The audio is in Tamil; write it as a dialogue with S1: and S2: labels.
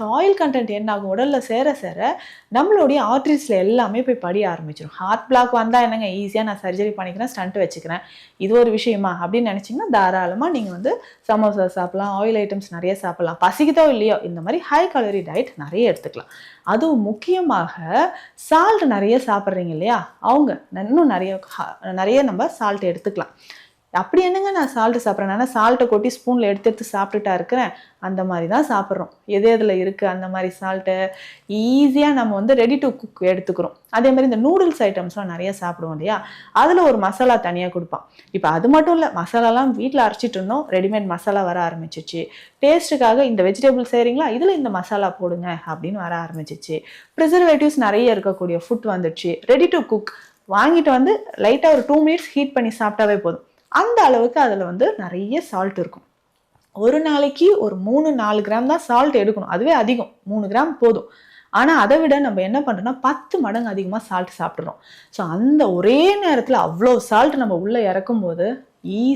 S1: ஸோ ஆயில் கண்டென்ட் என்ன ஆகும் உடலில் சேர சேர நம்மளுடைய ஆர்ட்ரிஸில் எல்லாமே போய் படிய ஆரம்பிச்சிடும் ஹார்ட் பிளாக் வந்தால் என்னங்க? ஈஸியாக நான் சர்ஜரி பண்ணிக்கிறேன் ஸ்டண்ட் வச்சுக்கிறேன். இது ஒரு விஷயமா? அப்படின்னு நினச்சிங்கன்னா தாராளமாக நீங்கள் வந்து சமோசா சாப்பிட்லாம் ஆயில் ஐட்டம்ஸ் நிறைய சாப்பிட்லாம். பசிக்குதோ இல்லையோ இந்த மாதிரி ஹை கலோரி டயட் நிறைய எடுத்துக்கலாம். அதுவும் முக்கியமாக சால்ட் நிறைய சாப்பிட்றீங்க இல்லையா? அவங்க இன்னும் நிறைய நிறைய நம்ம சால்ட் எடுத்துக்கலாம். அப்படி என்னங்க நான் சால்ட்டு சாப்பிட்றேன்? நான் சால்ட்டை கொட்டி ஸ்பூனில் எடுத்து எடுத்து சாப்பிட்டுட்டா இருக்கிறேன். அந்த மாதிரி தான் சாப்பிட்றோம். எது எதில் இருக்குது அந்த மாதிரி சால்ட்டு ஈஸியாக நம்ம வந்து ரெடி டு குக் எடுத்துக்கிறோம். அதே மாதிரி இந்த நூடுல்ஸ் ஐட்டம்ஸ்லாம் நிறைய சாப்பிடுவோம் இல்லையா? அதில் ஒரு மசாலா தனியாக கொடுப்பான். இப்போ அது மட்டும் இல்லை மசாலாலாம் வீட்டில் அரைச்சிட்டு இருந்தோம். ரெடிமேட் மசாலா வர ஆரம்பிச்சிச்சு. டேஸ்ட்டுக்காக இந்த வெஜிடபிள் செய்கிறீங்களா இதில் இந்த மசாலா போடுங்க அப்படின்னு வர ஆரம்பிச்சிச்சு. ப்ரிசர்வேட்டிவ்ஸ் நிறைய இருக்கக்கூடிய ஃபுட் வந்துடுச்சு. ரெடி டு குக் வாங்கிட்டு வந்து லைட்டாக ஒரு டூ மினிட்ஸ் ஹீட் பண்ணி சாப்பிட்டாவே போதும். அந்த அளவுக்கு அதில் வந்து நிறைய சால்ட் இருக்கும். ஒரு நாளைக்கு ஒரு மூணு நாலு கிராம் தான் சால்ட் எடுக்கணும். அதுவே அதிகம். மூணு கிராம் போதும். ஆனால் அதை விட நம்ம என்ன பண்ணுறோம்னா பத்து மடங்கு அதிகமாக சால்ட் சாப்பிட்றோம் ஸோ அந்த ஒரே நேரத்தில் அவ்வளோ சால்ட் நம்ம உள்ளே இறக்கும்போது